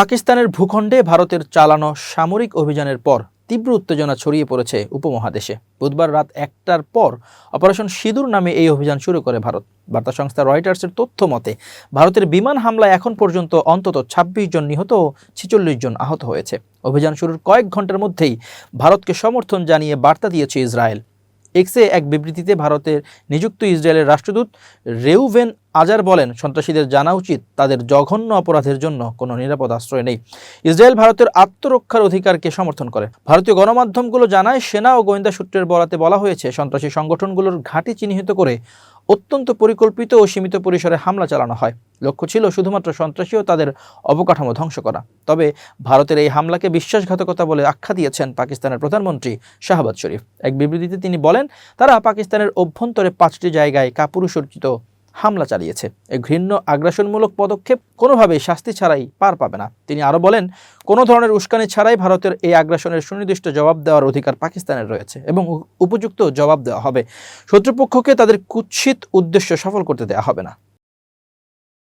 পাকিস্তানের ভূখণ্ডে ভারতের চালানো সামরিক অভিযানের পর তীব্র উত্তেজনা ছড়িয়ে পড়েছে উপমহাদেশে। বুধবার রাত একটার পর অপারেশন সিঁদুর নামে এই অভিযান শুরু করে ভারত। বার্তা সংস্থা রয়টার্সের তথ্য মতে, ভারতের বিমান হামলায় এখন পর্যন্ত অন্তত ২৬ জন নিহত ও ছিচল্লিশ জন আহত হয়েছে। অভিযান শুরুর কয়েক ঘণ্টার মধ্যেই ভারতকে সমর্থন জানিয়ে বার্তা দিয়েছে ইসরায়েল। এক্সে এক বিবৃতিতে ভারতের নিযুক্ত ইসরায়েলের রাষ্ট্রদূত রেউভেন আজার বলেন, সন্ত্রাসীদের জানা উচিত তাদের জঘন্য অপরাধের জন্য কোনো নিরাপদ আশ্রয় নেই। ইসরায়েল ভারতের আত্মরক্ষার অধিকারকে সমর্থন করে। ভারতীয় গণমাধ্যমগুলো জানায়, সেনা ও গোয়েন্দা সূত্রের বরাতে বলা হয়েছে, সন্ত্রাসী সংগঠনগুলোর ঘাঁটি চিহ্নিত করে অত্যন্ত পরিকল্পিত ও সীমিত পরিসরে হামলা চালানো হয়। লক্ষ্য ছিল শুধুমাত্র সন্ত্রাসী ও তাদের অবকাঠামো ধ্বংস করা। তবে ভারতের এই হামলাকে বিশ্বাসঘাতকতা বলে আখ্যা দিয়েছেন পাকিস্তানের প্রধানমন্ত্রী শাহবাজ শরীফ। এক বিবৃতিতে তিনি বলেন, তারা পাকিস্তানের অভ্যন্তরে পাঁচটি জায়গায় কাপুরুষর্জিত হামলা চালিয়েছে। এ ঘৃণ্য আগ্রাসনমূলক পদক্ষেপ কোনোভাবেই শাস্তি ছাড়াই পার পাবে না। তিনি আরও বলেন, কোনো ধরনের উস্কানি ছাড়াই ভারতের এই আগ্রাসনের সুনির্দিষ্ট জবাব দেওয়ার অধিকার পাকিস্তানের রয়েছে এবং উপযুক্ত জবাব দেওয়া হবে। শত্রুপক্ষকে তাদের কুৎসিত উদ্দেশ্য সফল করতে দেওয়া হবে না।